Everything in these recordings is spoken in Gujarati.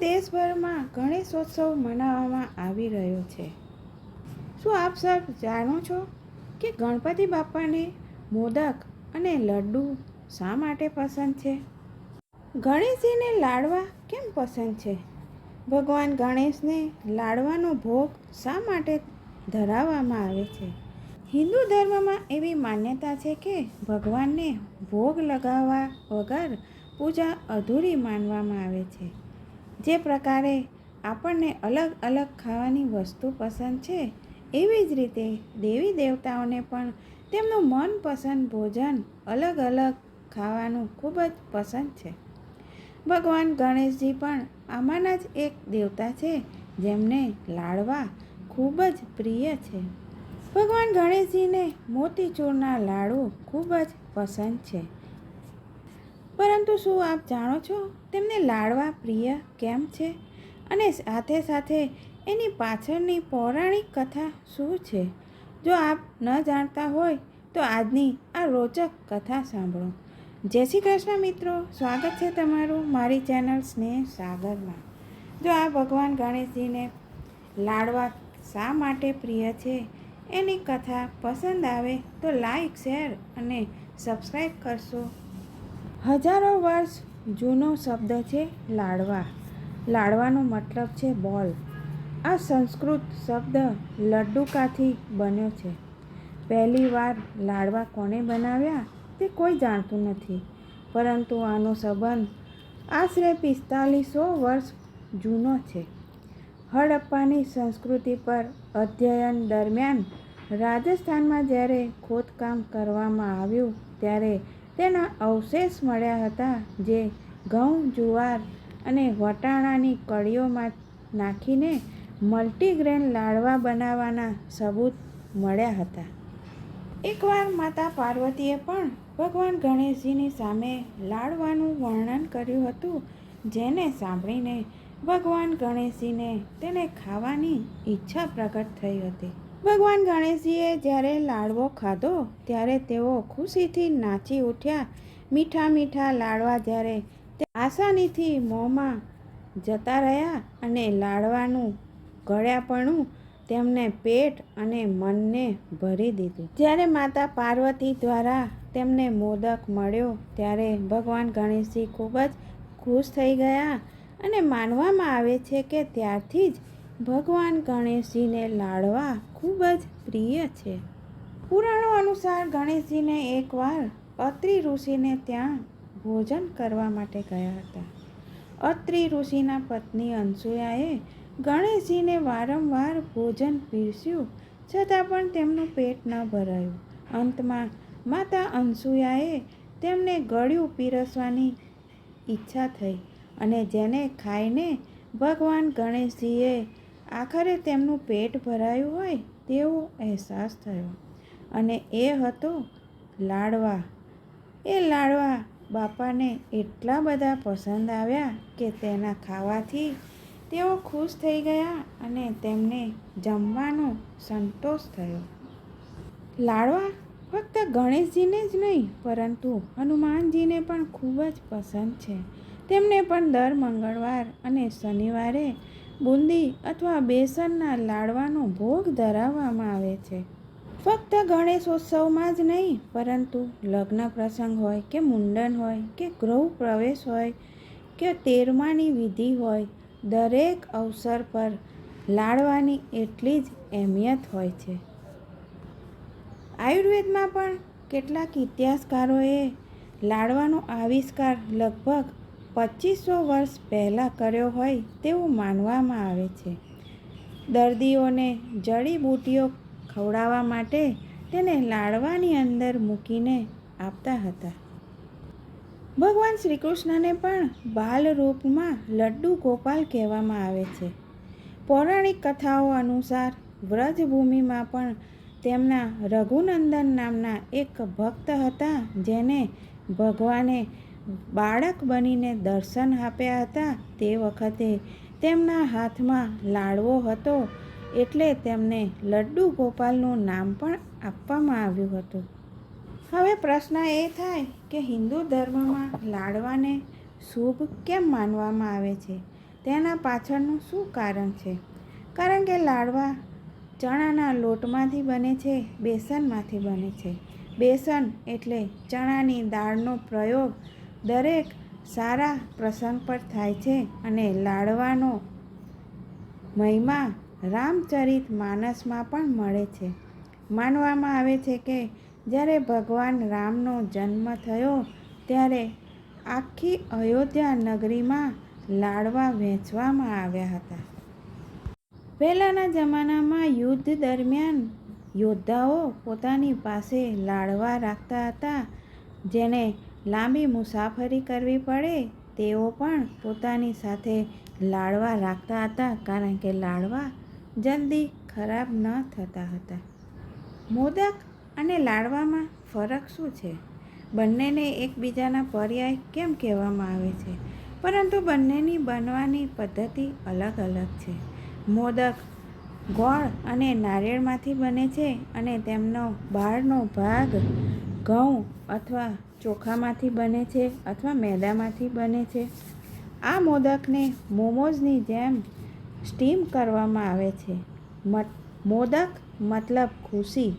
દેશભરમાં ગણેશોત્સવ મનાવવામાં આવી રહ્યો છે. શું આપ સર જાણો છો કે ગણપતિ બાપાને મોદક અને લડ્ડુ શા માટે પસંદ છે? ગણેશજીને લાડવા કેમ પસંદ છે? ભગવાન ગણેશને લાડવાનો ભોગ શા માટે ધરાવવામાં આવે છે? હિન્દુ ધર્મમાં એવી માન્યતા છે કે ભગવાનને ભોગ લગાવવા વગર પૂજા અધૂરી માનવામાં આવે છે. જે પ્રકારે આપણને અલગ અલગ ખાવાની વસ્તુ પસંદ છે, એવી જ રીતે દેવી દેવતાઓને પણ તેમનું મનપસંદ ભોજન અલગ અલગ ખાવાનું ખૂબ જ પસંદ છે. ભગવાન ગણેશજી પણ આમાંના જ એક દેવતા છે, જેમને લાડવા ખૂબ જ પ્રિય છે. ભગવાન ગણેશજીને મોતીચૂરના લાડુ ખૂબ જ પસંદ છે. પરંતુ શું આપ જાણો છો તેમને લાડવા પ્રિય કેમ છે? અને સાથે સાથે એની પાછળની પૌરાણિક કથા શું છે? જો આપ ન જાણતા હોય તો આજની આ રોચક કથા સાંભળો. જય શ્રી કૃષ્ણ મિત્રો, સ્વાગત છે તમારું મારી ચેનલ સ્નેહ સાગરમાં. જો આ ભગવાન ગણેશજીને લાડવા શા માટે પ્રિય છે એની કથા પસંદ આવે તો લાઈક, શેર અને સબસ્ક્રાઈબ કરશો. હજારો વર્ષ જૂનો શબ્દ છે લાડવા. લાડવાનો મતલબ છે બોલ. આ સંસ્કૃત શબ્દ લડ્ડુકાથી બન્યો છે. પહેલી વાર લાડવા કોણે બનાવ્યા તે કોઈ જાણતું નથી. પરંતુ આનો સંબંધ આશરે પિસ્તાલીસો વર્ષ જૂનો છે. હડપ્પાની સંસ્કૃતિ પર અધ્યયન દરમિયાન રાજસ્થાનમાં જ્યારે ખોદકામ કરવામાં આવ્યું, ત્યારે તેના અવશેષ મળ્યા હતા જે ઘઉં, જુવાર અને વટાણાની કળીઓમાં નાખીને મલ્ટીગ્રેન લાડવા બનાવવાના સબૂત મળ્યા હતા. એકવાર માતા પાર્વતીએ પણ ભગવાન ગણેશજીની સામે લાડવાનું વર્ણન કર્યું હતું, જેને સાંભળીને ભગવાન ગણેશજીને તેને ખાવાની ઈચ્છા પ્રગટ થઈ હતી. ભગવાન ગણેશજીએ જ્યારે લાડવો ખાધો, ત્યારે તેઓ ખુશીથી નાચી ઉઠ્યા. મીઠા મીઠા લાડવા જ્યારે તે આસાનીથી મોંમાં જતા રહ્યા અને લાડવાનું ગળ્યાપણું તેમને પેટ અને મનને ભરી દીધું. જ્યારે માતા પાર્વતી દ્વારા તેમને મોદક મળ્યો, ત્યારે ભગવાન ગણેશજી ખૂબ જ ખુશ થઈ ગયા અને માનવામાં આવે છે કે ત્યારથી જ ભગવાન ગણેશજીને લાડવા ખૂબ જ પ્રિય છે. પુરાણો અનુસાર ગણેશજીને એકવાર અત્રિ ઋષિને ત્યાં ભોજન કરવા માટે ગયા હતા. અત્રિ ઋષિના પત્ની અનસૂયાએ ગણેશજીને વારંવાર ભોજન પીરસ્યું છતાં પણ તેમનું પેટ ન ભરાયું. અંતમાં માતા અનસૂયાએ તેમને ગળ્યું પીરસવાની ઈચ્છા થઈ અને જેને ખાઈને ભગવાન ગણેશજીએ આખરે તેમનું પેટ ભરાયું હોય તેવો અહેસાસ થયો. અને એ હતો લાડવા. એ લાડવા બાપાને એટલા બધા પસંદ આવ્યા કે તેના ખાવાથી તેઓ ખુશ થઈ ગયા અને તેમને જમવાનો સંતોષ થયો. લાડવા ફક્ત ગણેશજીને જ નહીં, પરંતુ હનુમાનજીને પણ ખૂબ જ પસંદ છે. તેમને પણ દર મંગળવાર અને શનિવારે બુંદી અથવા બેસનના લાડવાનો ભોગ ધરાવવામાં આવે છે. ફક્ત ગણેશોત્સવમાં જ નહીં, પરંતુ લગ્ન પ્રસંગ હોય કે મુંડન હોય કે ગૃહ પ્રવેશ હોય કે તેરમાની વિધિ હોય, દરેક અવસર પર લાડવાની એટલી જ અહેમિયત હોય છે. આયુર્વેદમાં પણ કેટલાક ઇતિહાસકારોએ લાડવાનો આવિષ્કાર લગભગ પચીસો વર્ષ પહેલાં કર્યો હોય તેવું માનવામાં આવે છે. દર્દીઓને જડીબૂટીઓ ખવડાવવા માટે તેને લાડવાની અંદર મૂકીને આપતા હતા. ભગવાન શ્રી કૃષ્ણને પણ બાલ રૂપમાં લડ્ડુ ગોપાલ કહેવામાં આવે છે. પૌરાણિક કથાઓ અનુસાર વ્રજભૂમિમાં પણ તેમના રઘુનંદન નામના એક ભક્ત હતા જેને ભગવાને બાળક બનીને દર્શન આપ્યા હતા તે વખતે તેમના હાથમાં લાડવો હતો એટલે તેમને લડ્ડુ ગોપાલનું નામ પણ આપવામાં આવ્યું હતું. હવે પ્રશ્ન એ થાય કે હિન્દુ ધર્મમાં લાડવાને શુભ કેમ માનવામાં આવે છે? તેના પાછળનું શું કારણ છે? કારણ કે લાડવા ચણાના લોટમાંથી બને છે, બેસનમાંથી બને છે. બેસન એટલે ચણાની દાળનો પ્રયોગ દરેક સારા પ્રસંગ પર થાય છે અને લાડવાનો મહિમા રામચરિત માનસમાં પણ મળે છે. માનવામાં આવે છે કે જ્યારે ભગવાન રામનો જન્મ થયો ત્યારે આખી અયોધ્યા નગરીમાં લાડવા વહેંચવામાં આવ્યા હતા. પહેલાંના જમાનામાં યુદ્ધ દરમિયાન યોદ્ધાઓ પોતાની પાસે લાડવા રાખતા હતા, જેને લાંબી મુસાફરી કરવી પડે, તેઓ પણ પોતાની સાથે લાડવા રાખતા હતા કારણ કે લાડવા જલ્દી ખરાબ ન થતા હતા. મોદક અને લાડવામાં ફરક શું છે? બંનેને એકબીજાના પર્યાય કેમ કહેવામાં આવે છે? પરંતુ બંનેની બનવાની પદ્ધતિ અલગ અલગ છે. મોદક ગોળ અને નારિયેળમાંથી બને છે અને તેમનો બહારનો ભાગ ઘઉં અથવા ચોખામાંથી બને છે અથવા મેદામાંથી બને છે. આ મોદકને મોમોઝની જેમ સ્ટીમ કરવામાં આવે છે. મોદક મતલબ ખુશી.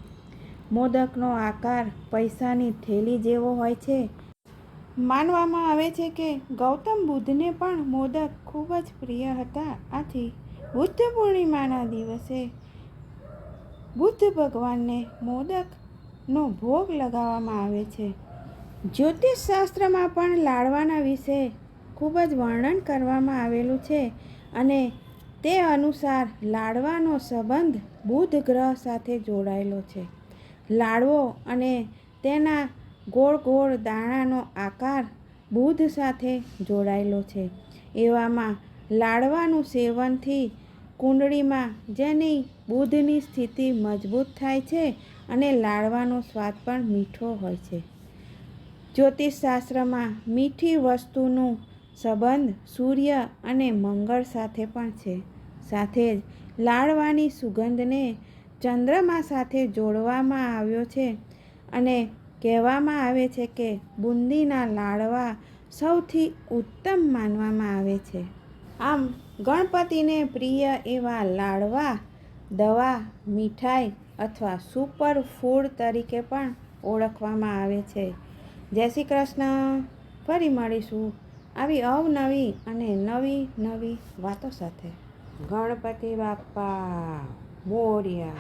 મોદકનો આકાર પૈસાની થેલી જેવો હોય છે. માનવામાં આવે છે કે ગૌતમ બુદ્ધને પણ મોદક ખૂબ જ પ્રિય હતા. આથી બુદ્ધ પૂર્ણિમાના દિવસે બુદ્ધ ભગવાનને મોદકનો ભોગ લગાવવામાં આવે છે. જ્યોતિષ શાસ્ત્રમાં પણ લાડવાના વિશે ખૂબ જ વર્ણન કરવામાં આવેલું છે અને તે અનુસાર લાડવાનો સંબંધ બુધ ગ્રહ સાથે જોડાયેલો છે. લાડવો અને તેના ગોળ ગોળ દાણાનો આકાર બુધ સાથે જોડાયેલો છે. એવામાં લાડવાનું સેવનથી કુંડળીમાં જેની બુધની સ્થિતિ મજબૂત થાય છે અને લાડવાનો સ્વાદ પણ મીઠો હોય છે. જ્યોતિષશાસ્ત્રમાં મીઠી વસ્તુનું સંબંધ સૂર્ય અને મંગળ સાથે પણ છે. સાથે જ લાડવાની સુગંધને ચંદ્રમા સાથે જોડવામાં આવ્યો છે અને કહેવામાં આવે છે કે બુંદીના લાડવા સૌથી ઉત્તમ માનવામાં આવે છે. આમ ગણપતિને પ્રિય એવા લાડવા, દવા, મીઠાઈ અથવા સુપર ફૂડ તરીકે પણ ઓળખવામાં આવે છે. જય શ્રી કૃષ્ણ. ફરી મળીશું આવી અવનવી અને નવી નવી વાતો સાથે. ગણપતિ બાપા મોર્યા.